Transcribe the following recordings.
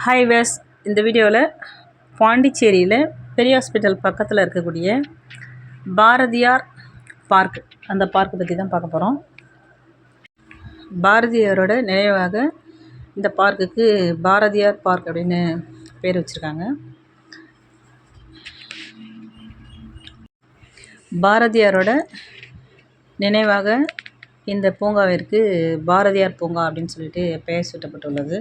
Hi ways இந்த வீடியோவில் பாண்டிச்சேரியில் பெரிய ஹாஸ்பிட்டல் பக்கத்தில் இருக்கக்கூடிய பாரதியார் பார்க் அந்த பார்க் பற்றி தான் பார்க்க போகிறோம் பாரதியாரோட நினைவாக இந்த பார்க்குக்கு பாரதியார் பார்க் அப்படின்னு பேர் வச்சுருக்காங்க. பாரதியாரோட நினைவாக இந்த பூங்காவிற்கு பாரதியார் பூங்கா அப்படின்னு சொல்லிட்டு பெயர் சூட்டப்பட்டுள்ளது.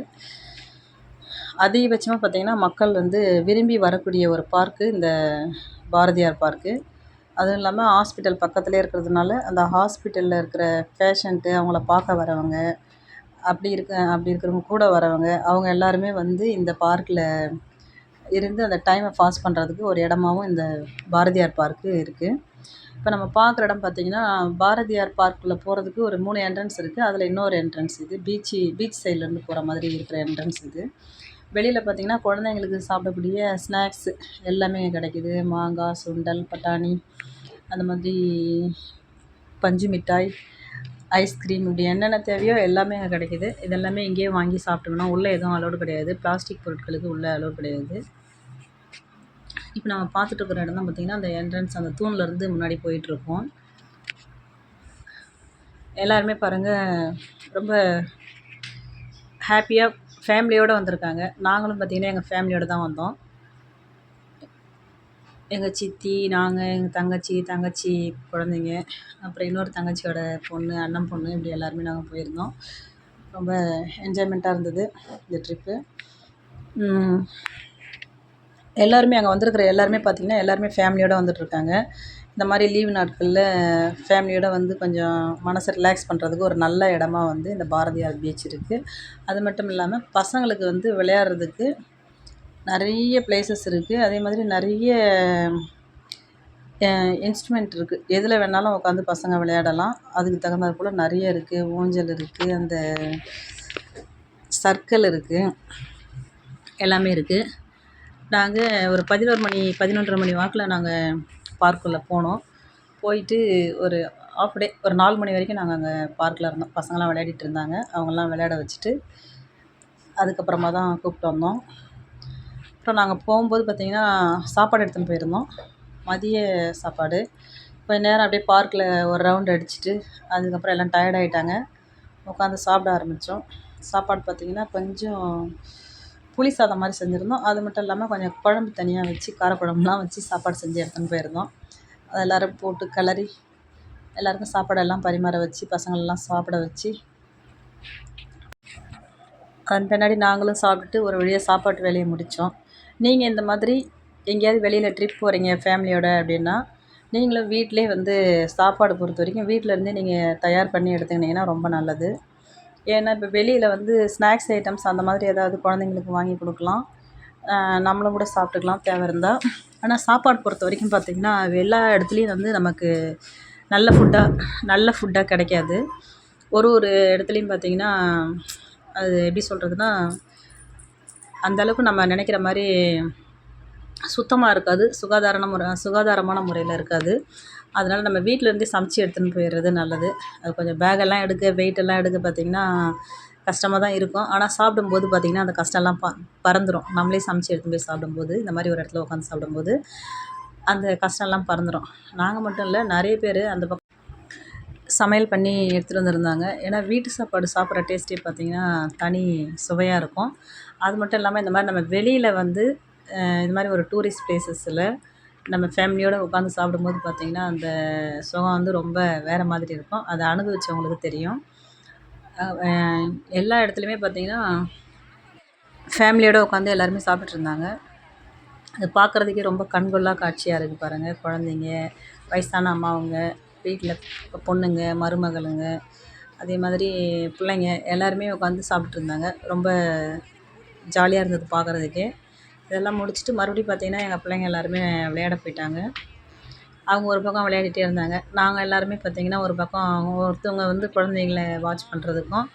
அதிகபட்சமாக பார்த்திங்கன்னா மக்கள் வந்து விரும்பி வரக்கூடிய ஒரு பார்க்கு இந்த பாரதியார் பார்க்கு அதுவும் இல்லாமல் ஹாஸ்பிட்டல் பக்கத்துலேயே இருக்கிறதுனால அந்த ஹாஸ்பிட்டலில் இருக்கிற பேஷண்ட்டு அவங்கள பார்க்க வரவங்க அப்படி இருக்க அப்படி இருக்கிறவங்க கூட வரவங்க அவங்க எல்லாருமே வந்து இந்த பார்க்கில் இருந்து அந்த டைமை பாஸ் பண்ணுறதுக்கு ஒரு இடமாவும் இந்த பாரதியார் பார்க்கு இருக்குது இப்போ நம்ம பார்க்குற இடம் பார்த்திங்கன்னா பாரதியார் பார்க்குள்ளே போகிறதுக்கு ஒரு மூணு என்ட்ரன்ஸ் இருக்குது அதில் இன்னொரு என்ட்ரன்ஸ் இது. பீச்சு பீச் சைட்லேருந்து போகிற மாதிரி இருக்கிற என்ட்ரன்ஸ் இது. வெளியில் பார்த்திங்கன்னா குழந்தைங்களுக்கு சாப்பிடக்கூடிய ஸ்நாக்ஸு எல்லாமே இங்கே கிடைக்குது. மாங்காய் சுண்டல் பட்டாணி அந்த மாதிரி பஞ்சு மிட்டாய் ஐஸ்கிரீம் இப்படி என்னென்ன தேவையோ எல்லாமே அங்கே கிடைக்கிது. இதெல்லாமே இங்கேயே வாங்கி சாப்பிட்டோம்னா உள்ளே எதுவும் அலோடு கிடையாது. பிளாஸ்டிக் பொருட்களுக்கு உள்ளே அலோடு கிடையாது. இப்போ நம்ம பார்த்துட்டு இருக்கிற இடம் தான் பார்த்திங்கன்னா அந்த என்ட்ரன்ஸ் அந்த தூண்லேருந்து முன்னாடி போயிட்டுருக்கோம் எல்லாருமே பாருங்கள் ரொம்ப ஹாப்பியாக ஃபேமிலியோடு வந்திருக்காங்க. நாங்களும் பார்த்திங்கன்னா எங்கள் ஃபேமிலியோடு தான் வந்தோம். எங்கள் சித்தி நாங்கள் எங்கள் தங்கச்சி தங்கச்சி குழந்தைங்க அப்புறம் இன்னொரு தங்கச்சியோட பொண்ணு அண்ணன் பொண்ணு இப்படி எல்லாருமே நாங்கள் போயிருந்தோம். ரொம்ப என்ஜாய்மெண்ட்டாக இருந்தது இந்த ட்ரிப்பு எல்லாருமே அங்கே வந்திருக்கிற எல்லாருமே பார்த்திங்கன்னா எல்லாருமே ஃபேமிலியோடு வந்துட்டுருக்காங்க இந்த மாதிரி லீவு நாட்களில் ஃபேமிலியோடு வந்து கொஞ்சம் மனசை ரிலாக்ஸ் பண்ணுறதுக்கு ஒரு நல்ல இடமா வந்து இந்த பாரதியார் பீச் இருக்குது அது மட்டும் இல்லாமல் பசங்களுக்கு வந்து விளையாடுறதுக்கு நிறைய ப்ளேஸஸ் இருக்குது அதே மாதிரி நிறைய இன்ஸ்ட்ருமெண்ட் இருக்குது எதில் வேணாலும் உட்காந்து பசங்க விளையாடலாம். அதுக்கு தகுந்தாற் போல் நிறைய இருக்குது ஊஞ்சல் இருக்குது அந்த சர்க்கிள் இருக்குது எல்லாமே இருக்குது நாங்கள் ஒரு பதினோரு மணி பதினொன்றரை மணி வாக்கில் நாங்கள் பார்க்குள்ளே போனோம். போயிட்டு ஒரு ஆஃப் டே ஒரு நாலு மணி வரைக்கும் நாங்கள் அங்கே பார்க்கில் இருந்தோம். பசங்களாம் விளையாடிட்டு இருந்தாங்க. அவங்கெல்லாம் விளையாட வச்சுட்டு அதுக்கப்புறமா தான் கூப்பிட்டு வந்தோம். அப்புறம் நாங்கள் போகும்போது பார்த்திங்கன்னா சாப்பாடு எடுத்துன்னு போயிருந்தோம். மதிய சாப்பாடு. கொஞ்ச நேரம் அப்படியே பார்க்கில் ஒரு ரவுண்ட் அடிச்சுட்டு அதுக்கப்புறம் எல்லாம் டயர்ட் ஆகிட்டாங்க உட்காந்து சாப்பிட ஆரம்பித்தோம் சாப்பாடு பார்த்திங்கன்னா கொஞ்சம் புளி சாதம் மாதிரி செஞ்சுருந்தோம். அது மட்டும் இல்லாமல் கொஞ்சம் குழம்பு தனியாக வச்சு காரக்குழம்புலாம் வச்சு சாப்பாடு செஞ்சு எடுத்துன்னு போயிருந்தோம். அது எல்லோரும் போட்டு கிளறி எல்லாருக்கும் சாப்பாடெல்லாம் பரிமாற வச்சு பசங்களெல்லாம் சாப்பிட வச்சு அதன் பின்னாடி நாங்களும் சாப்பிட்டுட்டு ஒரு வழியாக சாப்பாட்டு வேலையை முடித்தோம் நீங்கள் இந்த மாதிரி எங்கேயாவது வெளியில் ட்ரிப் போகிறீங்க ஃபேமிலியோட அப்படின்னா நீங்களும் வீட்டிலே வந்து சாப்பாடு பொறுத்த வரைக்கும் வீட்டிலேருந்தே நீங்கள் தயார் பண்ணி எடுத்துக்கிட்டிங்கன்னா ரொம்ப நல்லது. ஏன்னா இப்போ வெளியில் வந்து ஸ்நாக்ஸ் ஐட்டம்ஸ் அந்த மாதிரி ஏதாவது குழந்தைங்களுக்கு வாங்கி கொடுக்கலாம். நம்மளும் கூட சாப்பிட்டுக்கலாம் தேவை இருந்தால் ஆனால் சாப்பாடு பொறுத்த வரைக்கும் பார்த்திங்கன்னா எல்லா இடத்துலையும் வந்து நமக்கு நல்ல ஃபுட்டாக நல்ல ஃபுட்டாக கிடைக்காது. ஒரு ஒரு இடத்துலையும் பார்த்திங்கன்னா அது எப்படி சொல்கிறதுனா அந்தளவுக்கு நம்ம நினைக்கிற மாதிரி சுத்தமாக இருக்காது. சுகாதாரமான முறை சுகாதாரமான முறையில் இருக்காது. அதனால் நம்ம வீட்டிலேருந்தே சமைச்சி எடுத்துன்னு போயிடுறது நல்லது. அது கொஞ்சம் பேகெல்லாம் எடுக்க வெயிட்டெல்லாம் எடுக்க பார்த்திங்கன்னா கஷ்டமாக தான் இருக்கும். ஆனால் சாப்பிடும்போது பார்த்திங்கன்னா அந்த கஷ்டம்லாம் ப பறந்துடும் நம்மளே சமைச்சி எடுத்துன்னு போய் சாப்பிடும்போது இந்த மாதிரி ஒரு இடத்துல உட்காந்து சாப்பிடும்போது அந்த கஷ்டம்லாம் பறந்துடும் நாங்கள் மட்டும் இல்லை நிறைய பேர் அந்த பக்கம் சமையல் பண்ணி எடுத்துகிட்டு வந்திருந்தாங்க. ஏன்னா வீட்டு சாப்பாடு சாப்பிட்ற டேஸ்ட்டே பார்த்திங்கன்னா தனி சுவையாக இருக்கும். அது மட்டும் இல்லாமல் இந்த மாதிரி நம்ம வெளியில் வந்து இது மாதிரி ஒரு டூரிஸ்ட் ப்ளேஸஸில் நம்ம ஃபேமிலியோடு உட்காந்து சாப்பிடும்போது பார்த்திங்கன்னா அந்த சுகம் வந்து ரொம்ப வேறு மாதிரி இருக்கும். அதை அனுபவிச்சவங்களுக்கு தெரியும். எல்லா இடத்துலையுமே பார்த்திங்கன்னா ஃபேமிலியோடு உட்காந்து எல்லாருமே சாப்பிட்டுருந்தாங்க அது பார்க்குறதுக்கே ரொம்ப கண்கொள்ளா காட்சியாக இருக்குது பாருங்கள் குழந்தைங்க வயசான அம்மாவுங்க வீட்டில் பொண்ணுங்க மருமகளுங்க அதே மாதிரி பிள்ளைங்க எல்லாருமே உட்காந்து சாப்பிட்ருந்தாங்க ரொம்ப ஜாலியாக இருந்தது பார்க்குறதுக்கே. இதெல்லாம் முடிச்சுட்டு மறுபடியும் பார்த்திங்கன்னா எங்கள் பிள்ளைங்க எல்லாருமே விளையாட போயிட்டாங்க. அவங்க ஒரு பக்கம் விளையாடிட்டே இருந்தாங்க. நாங்கள் எல்லாருமே பார்த்திங்கன்னா ஒரு பக்கம் ஒருத்தவங்க வந்து குழந்தைங்கள வாட்ச் பண்ணுறதுக்கும்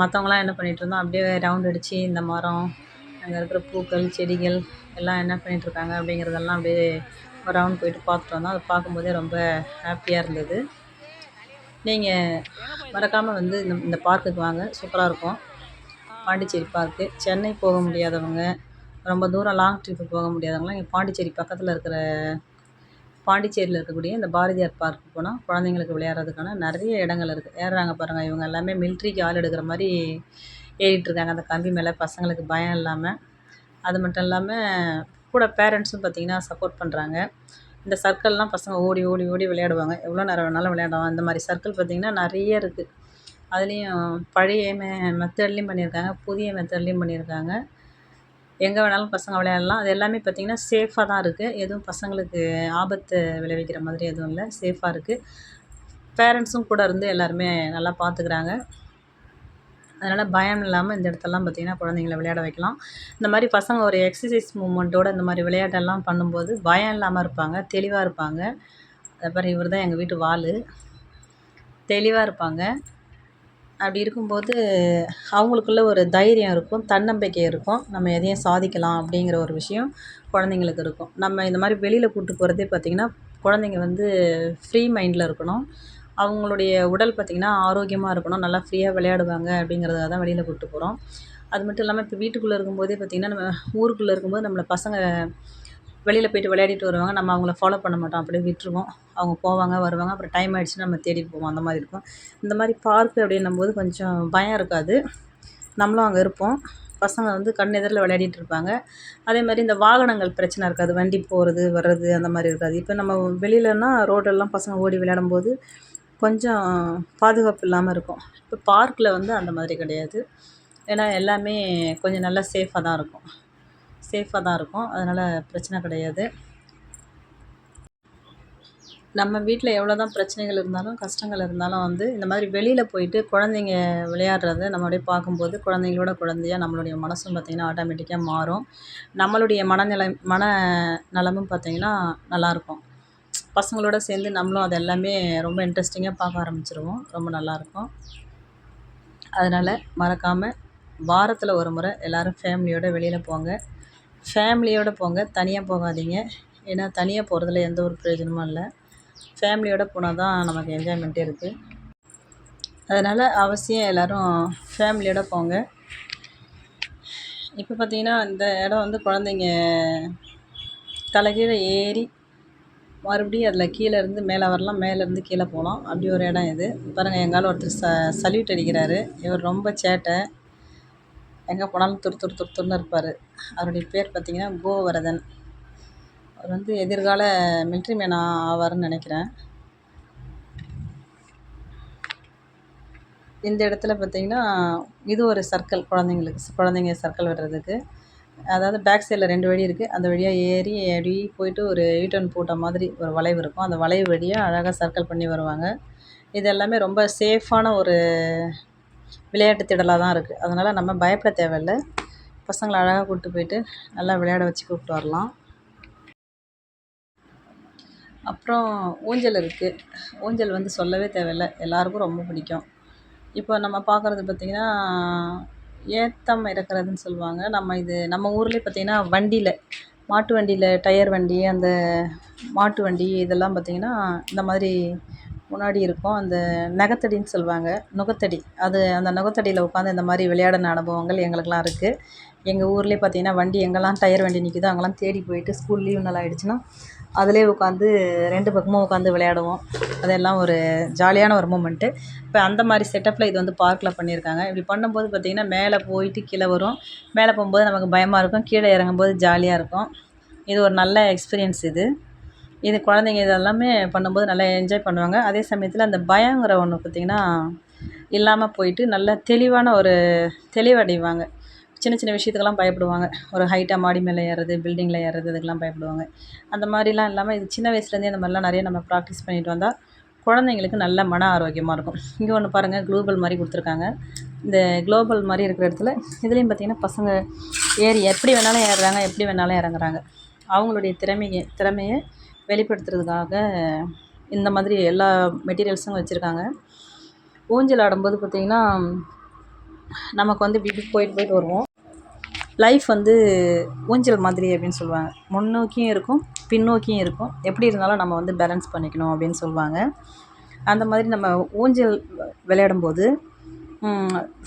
மற்றவங்களாம் என்ன பண்ணிகிட்ருந்தோம் அப்படியே ரவுண்ட் அடித்து இந்த மரம் அங்கே இருக்கிற பூக்கள் செடிகள் எல்லாம் என்ன பண்ணிகிட்ருக்காங்க அப்படிங்கிறதெல்லாம் அப்படியே ஒரு ரவுண்ட் போயிட்டு பார்த்துட்டு வந்தோம். அதை பார்க்கும்போதே ரொம்ப ஹாப்பியாக இருந்தது. நீங்கள் மறக்காமல் வந்து இந்த இந்த பார்க்குக்கு வாங்க. சூப்பராக இருக்கும். பாண்டிச்சேரி பார்க்கு சென்னை போக முடியாதவங்க ரொம்ப தூரம் லாங் ட்ரிப்பு போக முடியாதவங்களாம் இங்கே பாண்டிச்சேரி பக்கத்தில் இருக்கிற பாண்டிச்சேரியில் இருக்கக்கூடிய இந்த பாரதியார் பார்க் போனால் குழந்தைங்களுக்கு விளையாடுறதுக்கான நிறைய இடங்கள் இருக்குது ஏறுறாங்க பாருங்கள் இவங்க எல்லாமே மிலிட்ரிக்கு ஆள் எடுக்கிற மாதிரி ஏறிட்டுருக்காங்க அந்த கம்பி மேலே பசங்களுக்கு பயம் இல்லாமல் அது மட்டும் இல்லாமல் கூட பேரண்ட்ஸும் பார்த்திங்கன்னா சப்போர்ட் பண்ணுறாங்க இந்த சர்க்கிள்லாம் பசங்க ஓடி ஓடி ஓடி விளையாடுவாங்க. எவ்வளோ நேரம் வேணாலும் விளையாடலாம். இந்த மாதிரி சர்க்கிள் பார்த்திங்கன்னா நிறைய இருக்குது அதுலேயும் பழைய மெ மெத்தட்லேயும் பண்ணியிருக்காங்க புதிய மெத்தட்லேயும் பண்ணியிருக்காங்க. எங்கே வேணாலும் பசங்க விளையாடலாம். அது எல்லாமே பார்த்திங்கன்னா சேஃபாக தான் இருக்குது எதுவும் பசங்களுக்கு ஆபத்து விளைவிக்கிற மாதிரி எதுவும் இல்லை. சேஃபாக இருக்குது பேரண்ட்ஸும் கூட இருந்து எல்லாருமே நல்லா பார்த்துக்குறாங்க அதனால் பயம் இல்லாமல் இந்த இடத்தெல்லாம் பார்த்திங்கன்னா குழந்தைங்கள விளையாட வைக்கலாம். இந்த மாதிரி பசங்க ஒரு எக்ஸசைஸ் மூமெண்ட்டோட இந்த மாதிரி விளையாட்டெல்லாம் பண்ணும்போது பயம் இல்லாமல் இருப்பாங்க தெளிவாக இருப்பாங்க. அப்புறம் இவர் தான் எங்கள் வீட்டு வாள் தெளிவாக இருப்பாங்க. அப்படி இருக்கும்போது அவங்களுக்குள்ள ஒரு தைரியம் இருக்கும் தன்னம்பிக்கை இருக்கும். நம்ம எதையும் சாதிக்கலாம் அப்படிங்கிற ஒரு விஷயம் குழந்தைங்களுக்கு இருக்கும். நம்ம இந்த மாதிரி வெளியில் கூப்பிட்டு போகிறதே பார்த்திங்கன்னா குழந்தைங்க வந்து ஃப்ரீ மைண்டில் இருக்கணும். அவங்களுடைய உடல் பார்த்திங்கன்னா ஆரோக்கியமாக இருக்கணும். நல்லா ஃப்ரீயாக விளையாடுவாங்க அப்படிங்கிறதுக்காக தான் வெளியில் கூப்பிட்டு போகிறோம் அது மட்டும் இல்லாமல் இப்போ வீட்டுக்குள்ளே இருக்கும்போதே பார்த்திங்கன்னா நம்ம ஊருக்குள்ளே இருக்கும்போது நம்மளை பசங்க வெளியில் போயிட்டு விளையாடிட்டு வருவாங்க. நம்ம அவங்கள ஃபாலோ பண்ண மாட்டோம். அப்படியே விட்டுருவோம். அவங்க போவாங்க வருவாங்க. அப்புறம் டைம் ஆகிடுச்சுன்னா நம்ம தேடிட்டு போவோம். அந்த மாதிரி இருக்கும். இந்த மாதிரி பார்க்கு அப்படின்னும் போது கொஞ்சம் பயம் இருக்காது. நம்மளும் அங்கே இருப்போம். பசங்க வந்து கண் எதிரில் விளையாடிட்டு இருப்பாங்க. அதே மாதிரி இந்த வாகனங்கள் பிரச்சனை இருக்காது. வண்டி போகிறது வர்றது அந்த மாதிரி இருக்காது. இப்போ நம்ம வெளியிலன்னா ரோடெல்லாம் பசங்க ஓடி விளையாடும்போது கொஞ்சம் பாதுகாப்பு இல்லாமல் இருக்கும். இப்போ பார்க்கில் வந்து அந்த மாதிரி கிடையாது. ஏன்னா எல்லாமே கொஞ்சம் நல்லா சேஃபாக தான் இருக்கும். சேஃபாக தான் இருக்கும். அதனால் பிரச்சனை கிடையாது. நம்ம வீட்டில் எவ்வளோ தான் பிரச்சனைகள் இருந்தாலும் கஷ்டங்கள் இருந்தாலும் வந்து இந்த மாதிரி வெளியில் போயிட்டு குழந்தைங்க விளையாடுறத நம்ம அப்படியே பார்க்கும்போது குழந்தைங்களோட குழந்தையா நம்மளுடைய மனசும் பார்த்திங்கன்னா ஆட்டோமேட்டிக்காக மாறும். நம்மளுடைய மனநிலை மன நலமும் பார்த்திங்கன்னா நல்லாயிருக்கும் பசங்களோட சேர்ந்து நம்மளும் அது எல்லாமே ரொம்ப இன்ட்ரெஸ்டிங்காக பார்க்க ஆரம்பிச்சிருவோம். ரொம்ப நல்லாயிருக்கும் அதனால் மறக்காமல் வாரத்தில் ஒரு முறை எல்லோரும் ஃபேமிலியோடு வெளியில் போங்க. ஃபேமிலியோடு போங்க. தனியாக போகாதீங்க. ஏன்னா தனியாக போகிறதுல எந்த ஒரு பிரயோஜனமும் இல்லை. ஃபேமிலியோடு போனால் தான் நமக்கு என்ஜாய்மெண்ட்டே இருக்குது அதனால் அவசியம் எல்லோரும் ஃபேமிலியோடு போங்க. இப்போ பார்த்திங்கன்னா இந்த இடம் வந்து குழந்தைங்க தலைகீழே ஏறி மறுபடியும் அதில் கீழே இருந்து மேலே வரலாம். மேலேருந்து கீழே போகலாம் அப்படி ஒரு இடம் இது. பாருங்கள் எங்கால ஒருத்தர் ச சல்யூட் அடிக்கிறாரு. இவர் ரொம்ப சேட்டை. எங்கே போனாலும் துரு துரு துரு துருன்னு இருப்பார். அவருடைய பேர் பார்த்திங்கன்னா கோவரதன். அவர் வந்து எதிர்கால மிலிட்ரி மேன் ஆவார்னு நினைக்கிறேன். இந்த இடத்துல பார்த்திங்கன்னா இது ஒரு சர்க்கிள் குழந்தைங்களுக்கு குழந்தைங்க சர்க்கிள் விடுறதுக்கு. அதாவது பேக் சைடில் ரெண்டு வழி இருக்குது அந்த வழியாக ஏறி அப்படி போயிட்டு ஒரு யூட்டர்ன் போட்ட மாதிரி ஒரு வளைவு இருக்கும். அந்த வளைவு வழியாக அழகாக சர்க்கிள் பண்ணி வருவாங்க. இது எல்லாமே ரொம்ப சேஃபான ஒரு விளையாட்டு திடலாக தான் இருக்குது அதனால் நம்ம பயப்பட தேவையில்ல. பசங்களை அழகாக கூப்பிட்டு போயிட்டு நல்லா விளையாட வச்சு கூப்பிட்டு வரலாம். அப்புறம் ஊஞ்சல் இருக்குது ஊஞ்சல் வந்து சொல்லவே தேவையில்ல. எல்லாருக்கும் ரொம்ப பிடிக்கும். இப்போ நம்ம பார்க்குறது பார்த்திங்கன்னா ஏத்தம் இறக்குறதுன்னு சொல்லுவாங்க. நம்ம இது நம்ம ஊர்லேயே பார்த்திங்கன்னா வண்டியில் மாட்டு வண்டியில் டயர் வண்டி அந்த மாட்டு வண்டி இதெல்லாம் பார்த்திங்கன்னா இந்த மாதிரி முன்னாடி இருக்கும். அந்த நகத்தடின்னு சொல்லுவாங்க. நுகத்தடி. அது அந்த நுகத்தடியில் உட்காந்து இந்த மாதிரி விளையாடின அனுபவங்கள் எங்களுக்கெலாம் இருக்குது எங்கள் ஊர்லேயே பார்த்தீங்கன்னா வண்டி எங்கெல்லாம் டயர் வண்டி நிற்கிதோ அங்கெல்லாம் தேடி போயிட்டு ஸ்கூல் லீவ் நல்லா ஆகிடுச்சின்னா அதிலே உட்காந்து ரெண்டு பக்கமும் உட்காந்து விளையாடுவோம். அதெல்லாம் ஒரு ஜாலியான ஒரு மூமெண்ட்டு இப்போ அந்த மாதிரி செட்டப்பில் இது வந்து பார்க்கில் பண்ணியிருக்காங்க. இப்படி பண்ணும்போது பார்த்திங்கன்னா மேலே போயிட்டு கீழே வரும். மேலே போகும்போது நமக்கு பயமாக இருக்கும். கீழே இறங்கும்போது ஜாலியாக இருக்கும். இது ஒரு நல்ல எக்ஸ்பீரியன்ஸ் இது. இது குழந்தைங்க இதெல்லாமே பண்ணும்போது நல்லா என்ஜாய் பண்ணுவாங்க. அதே சமயத்தில் அந்த பயங்கிற ஒன்று பார்த்திங்கன்னா இல்லாமல் போயிட்டு நல்ல தெளிவான ஒரு தெளிவடைவாங்க. சின்ன சின்ன விஷயத்துக்கெல்லாம் பயப்படுவாங்க. ஒரு ஹைட்டாக மாடி மேலே ஏறுறது பில்டிங்கில் ஏறுறது இதுக்கெல்லாம் பயப்படுவாங்க. அந்த மாதிரிலாம் இல்லாமல் இது சின்ன வயசுலேருந்தே இந்த மாதிரிலாம் நிறைய நம்ம ப்ராக்டிஸ் பண்ணிட்டு வந்தால் குழந்தைங்களுக்கு நல்ல மன ஆரோக்கியமாக இருக்கும். இங்கே ஒன்று பாருங்கள் குளோபல் மாதிரி கொடுத்துருக்காங்க. இந்த குளோபல் மாதிரி இருக்கிற இடத்துல இதுலேயும் பார்த்திங்கன்னா பசங்க ஏறி எப்படி வேணாலும் ஏறுறாங்க எப்படி வேணாலும் இறங்குறாங்க. அவங்களுடைய திறமையை திறமையை வெளிப்படுத்துறதுக்காக இந்த மாதிரி எல்லா மெட்டீரியல்ஸும் வச்சுருக்காங்க. ஊஞ்சல் ஆடும்போது பார்த்திங்கன்னா நமக்கு வந்து இப்படி இப்படி போயிட்டு போயிட்டு வருவோம். லைஃப் வந்து ஊஞ்சல் மாதிரி அப்படின்னு சொல்லுவாங்க. முன்னோக்கியும் இருக்கும் பின்னோக்கியும் இருக்கும். எப்படி இருந்தாலும் நம்ம வந்து பேலன்ஸ் பண்ணிக்கணும் அப்படின்னு சொல்லுவாங்க. அந்த மாதிரி நம்ம ஊஞ்சல் விளையாடும்போது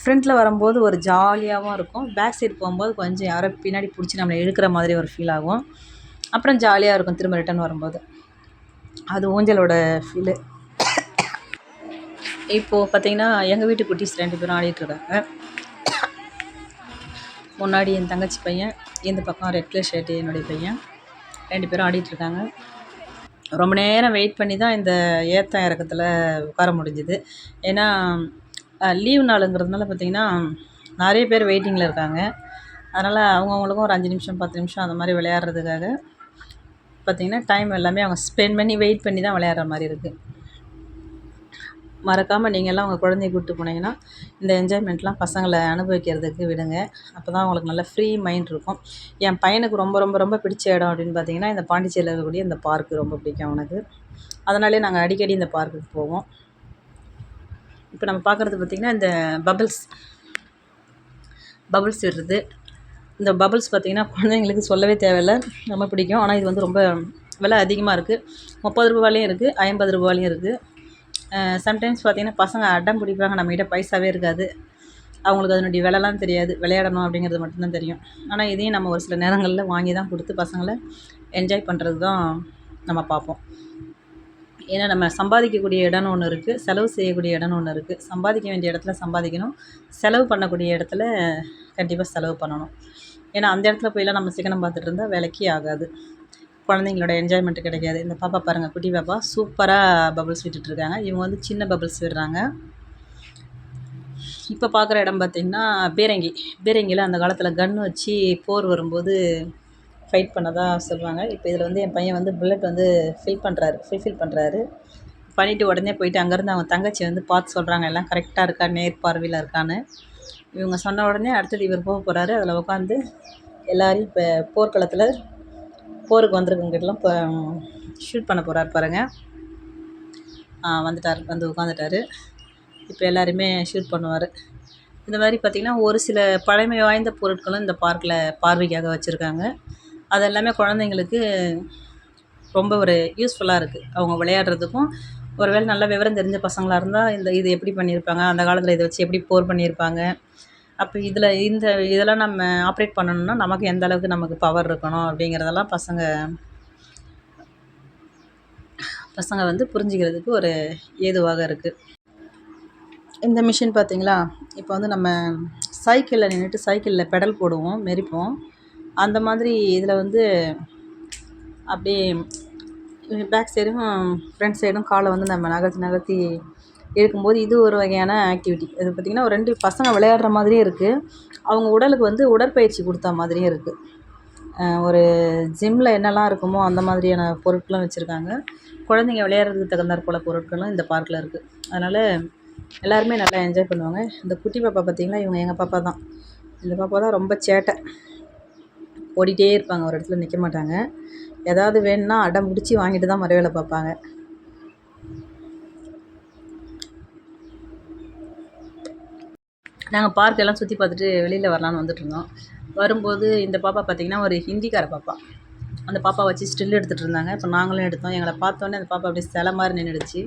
ஃப்ரண்ட்டில் வரும்போது ஒரு ஜாலியாகவும் இருக்கும். பேக் சைடு போகும்போது கொஞ்சம் யாரோ பின்னாடி பிடிச்சி நம்மளை இழுக்கிற மாதிரி ஒரு ஃபீல் ஆகும். அப்புறம் ஜாலியாக இருக்கும் திரும்ப ரிட்டன் வரும்போது. அது ஊஞ்சலோட ஃபீலு இப்போது பார்த்தீங்கன்னா எங்கள் வீட்டு குட்டீஸ் ரெண்டு பேரும் ஆடிட்டுருக்காங்க முன்னாடி என் தங்கச்சி பையன் இந்த பக்கம் ரெட் கலர் ஷர்ட்டு என்னுடைய பையன் ரெண்டு பேரும் ஆடிட்டுருக்காங்க ரொம்ப நேரம் வெயிட் பண்ணி தான் இந்த ஏத்தம் இறக்கத்தில் உட்கார முடிஞ்சுது. ஏன்னா லீவ் நாளுங்கிறதுனால பார்த்திங்கன்னா நிறைய பேர் வெயிட்டிங்கில் இருக்காங்க. அதனால் அவங்கவுங்களுக்கும் ஒரு அஞ்சு நிமிஷம் பத்து நிமிஷம் அந்த மாதிரி விளையாடுறதுக்காக பார்த்திங்கன்னா டைம் எல்லாமே அவங்க ஸ்பெண்ட் பண்ணி வெயிட் பண்ணி தான் விளையாடுற மாதிரி இருக்குது மறக்காமல் நீங்கள்லாம் உங்கள் குழந்தைய கூப்பிட்டு போனீங்கன்னா இந்த என்ஜாய்மெண்ட்லாம் பசங்களை அனுபவிக்கிறதுக்கு விடுங்க. அப்போ தான் அவங்களுக்கு நல்ல ஃப்ரீ மைண்ட் இருக்கும். என் பையனுக்கு ரொம்ப ரொம்ப ரொம்ப பிடிச்ச இடம் அப்படின்னு பார்த்தீங்கன்னா இந்த பாண்டிச்சேரியில் இருக்கக்கூடிய இந்த பார்க்கு ரொம்ப பிடிக்கும் அவனுக்கு. அதனாலே நாங்கள் அடிக்கடி இந்த பார்க்குக்கு போவோம். இப்போ நம்ம பார்க்குறது பார்த்திங்கன்னா இந்த பபிள்ஸ் பபிள்ஸ் விடுறது. இந்த பபுள்ஸ் பார்த்திங்கன்னா குழந்தைங்களுக்கு சொல்லவே தேவையில்ல. ரொம்ப பிடிக்கும். ஆனால் இது வந்து ரொம்ப விலை அதிகமாக இருக்குது முப்பது ரூபாயிலையும் இருக்குது ஐம்பது ரூபாயிலையும் இருக்குது சம்டைம்ஸ் பார்த்திங்கன்னா பசங்க அடம் பிடிப்பாங்க. நம்மக்கிட்ட பைசாவே இருக்காது. அவங்களுக்கு அதனுடைய விலைலாம் தெரியாது. விளையாடணும் அப்படிங்கிறது மட்டும்தான் தெரியும். ஆனால் இதையும் நம்ம ஒரு சில நேரங்களில் வாங்கி தான் கொடுத்து பசங்களை என்ஜாய் பண்ணுறது தான் நம்ம பார்ப்போம். ஏன்னா நம்ம சம்பாதிக்கக்கூடிய இடம்னு ஒன்று இருக்குது செலவு செய்யக்கூடிய இடம்னு ஒன்று இருக்குது சம்பாதிக்க வேண்டிய இடத்துல சம்பாதிக்கணும். செலவு பண்ணக்கூடிய இடத்துல கண்டிப்பாக செலவு பண்ணணும். ஏன்னா அந்த இடத்துல போயெல்லாம் நம்ம சிக்கனம் பார்த்துட்டு இருந்தால் வேலைக்கே ஆகாது. குழந்தைங்களோட என்ஜாய்மெண்ட்டு கிடைக்காது. இந்த பாப்பா பாருங்கள் குட்டி பாப்பா. சூப்பராக பபுள்ஸ் விட்டுட்ருக்காங்க இவங்க வந்து சின்ன பபுள்ஸ் விடுறாங்க. இப்போ பார்க்குற இடம் பார்த்திங்கன்னா பீரங்கி. பீரங்கியில் அந்த காலத்தில் கன் வச்சு போர் வரும்போது ஃபைட் பண்ணதாக சொல்லுவாங்க. இப்போ இதில் வந்து என் பையன் வந்து புல்லட் வந்து ஃபில் பண்ணுறாரு ஃபுல்ஃபில் பண்ணுறாரு பண்ணிவிட்டு உடனே போயிட்டு அங்கேருந்து அவங்க தங்கச்சி வந்து பார்த்து சொல்கிறாங்க எல்லாம் கரெக்டாக இருக்கா? நேர் பார்வையில் இருக்கான்னு. இவங்க சொன்ன உடனே அடுத்தது இவர் போக போகிறாரு அதில் உட்காந்து எல்லோரையும் இப்போ போர்க்களத்தில் போருக்கு வந்திருக்கவங்ககிட்டலாம் இப்போ ஷூட் பண்ண போகிறார் பாருங்கள் வந்துட்டார் வந்து உட்காந்துட்டாரு இப்போ எல்லாருமே ஷூட் பண்ணுவார். இந்த மாதிரி பார்த்திங்கன்னா ஒரு சில பழமை வாய்ந்த பொருட்களும் இந்த பார்க்கில் பார்வைக்காக வச்சுருக்காங்க. அது எல்லாமே குழந்தைங்களுக்கு ரொம்ப ஒரு யூஸ்ஃபுல்லாக இருக்குது அவங்க விளையாடுறதுக்கும் ஒரு வேளை விவரம் தெரிஞ்ச பசங்களாக இருந்தால் இந்த இது எப்படி பண்ணியிருப்பாங்க அந்த காலத்தில் இதை வச்சு எப்படி போர் பண்ணியிருப்பாங்க அப்போ இதில் இந்த இதெல்லாம் நம்ம ஆப்ரேட் பண்ணணும்னா நமக்கு எந்த அளவுக்கு நமக்கு பவர் இருக்கணும் அப்படிங்கிறதெல்லாம் பசங்க பசங்க வந்து புரிஞ்சுக்கிறதுக்கு ஒரு ஏதுவாக இருக்குது இந்த மிஷின் பார்த்திங்களா இப்போ வந்து நம்ம சைக்கிளில் நின்றுட்டு சைக்கிளில் பெடல் போடுவோம் மெரிப்போம். அந்த மாதிரி இதில் வந்து அப்படியே பேக் சைடும் ஃப்ரண்ட் சைடும் காலை வந்து நம்ம நகர்த்தி நகர்த்தி இருக்கும்போது இது ஒரு வகையான ஆக்டிவிட்டி இது பார்த்திங்கன்னா ஒரு ரெண்டு பசங்க விளையாடுற மாதிரியும் இருக்குது அவங்க உடலுக்கு வந்து உடற்பயிற்சி கொடுத்தா மாதிரியும் இருக்குது ஒரு ஜிம்மில் என்னெல்லாம் இருக்குமோ அந்த மாதிரியான பொருட்களும் வச்சுருக்காங்க. குழந்தைங்க விளையாடுறதுக்கு தகுந்தாற் போல் பொருட்களும் இந்த பார்க்கில் இருக்குது அதனால் எல்லாருமே நல்லா என்ஜாய் பண்ணுவாங்க. இந்த குட்டி பாப்பா பார்த்திங்கன்னா இவங்க எங்கள் பாப்பா தான். இந்த பாப்பா தான் ரொம்ப சேட்டை. ஓடிட்டே இருப்பாங்க. ஒரு இடத்துல நிற்க மாட்டாங்க. ஏதாவது வேணும்னா அடம் பிடிச்சி வாங்கிட்டு தான் மறைவேலை பார்ப்பாங்க நாங்கள் பார்க் எல்லாம் சுற்றி பார்த்துட்டு வெளியில் வரலான்னு வந்துட்டுருந்தோம் வரும்போது இந்த பாப்பா பார்த்திங்கன்னா ஒரு ஹிந்திக்கார பாப்பா. அந்த பாப்பா வச்சு ஸ்டில் எடுத்துகிட்டு இருந்தாங்க. இப்போ நாங்களும் எடுத்தோம். எங்களை பார்த்தோன்னே அந்த பாப்பா அப்படியே சில மாதிரி நின்றுடுச்சு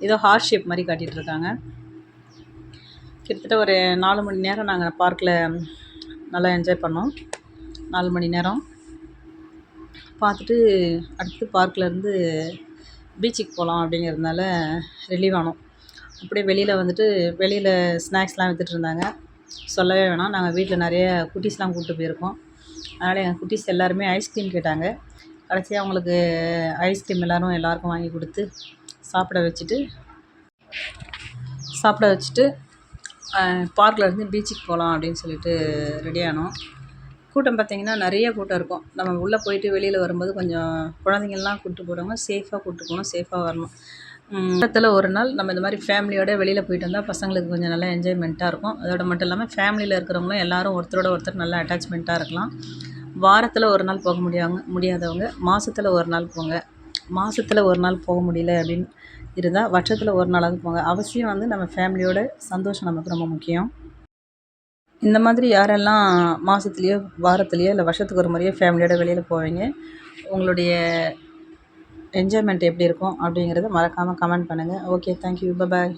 ஏதோ ஹார்ட் ஷேப் மாதிரி காட்டிகிட்டு இருக்காங்க. கிட்டத்தட்ட ஒரு நாலு மணி நேரம் நாங்கள் பார்க்கில் நல்லா என்ஜாய் பண்ணோம். நாலு மணி நேரம். பார்த்துட்டு அடுத்து பார்க்கில் இருந்து பீச்சுக்கு போகலாம் அப்படிங்கிறதுனால ரிலீவ் ஆனோம். அப்படியே வெளியில் வந்துட்டு வெளியில் ஸ்நாக்ஸ்லாம் விற்றுட்ருந்தாங்க சொல்லவே வேணாம். நாங்கள் வீட்டில் நிறைய குட்டீஸ்லாம் கூப்பிட்டு போயிருக்கோம். அதனால் எங்கள் குட்டீஸ் எல்லாருமே ஐஸ்கிரீம் கேட்டாங்க. கடைசியாக அவங்களுக்கு ஐஸ்கிரீம் எல்லோரும் எல்லாருக்கும் வாங்கி கொடுத்து சாப்பிட வச்சுட்டு சாப்பிட வச்சுட்டு பார்க்கில் இருந்து பீச்சுக்கு போகலாம் அப்படின்னு சொல்லிட்டு ரெடி ஆனோம். கூட்டம் பார்த்திங்கன்னா நிறைய கூட்டம் இருக்கும். நம்ம உள்ளே போயிட்டு வெளியில் வரும்போது கொஞ்சம் குழந்தைங்கள்லாம் கூப்பிட்டு போகிறவங்க சேஃபாக கூப்பிட்டு போகணும் சேஃபாக வரணும். வாரத்தில் ஒரு நாள் நம்ம இந்த மாதிரி ஃபேமிலியோடு வெளியில் போயிட்டு வந்தால் பசங்களுக்கு கொஞ்சம் நல்லா என்ஜாய்மெண்ட்டாக இருக்கும். அதோடு மட்டும் இல்லாமல் ஃபேமிலியில் இருக்கிறவங்களும் எல்லோரும் ஒருத்தரோட ஒருத்தர் நல்லா அட்டாச்மெண்ட்டாக இருக்கலாம். வாரத்தில் ஒரு நாள் போக முடியாங்க முடியாதவங்க மாதத்துல ஒரு நாள் போங்க. மாதத்துல ஒரு நாள் போக முடியல அப்படின்னு இருந்தால் வருஷத்தில் ஒரு நாளாவது போங்க. அவசியம் வந்து நம்ம ஃபேமிலியோட சந்தோஷம் நமக்கு ரொம்ப முக்கியம். இந்த மாதிரி யாரெல்லாம் மாதத்துலையோ வாரத்துலையோ இல்லை வருஷத்துக்கு ஒரு முறையோ ஃபேமிலியோட வெளியில் போவீங்க? உங்களுடைய என்ஜாய்மெண்ட் எப்படி இருக்கும் அப்படிங்கிறத மறக்காமல் கமெண்ட் பண்ணுங்கள் ஓகே தேங்க்யூ பபாய்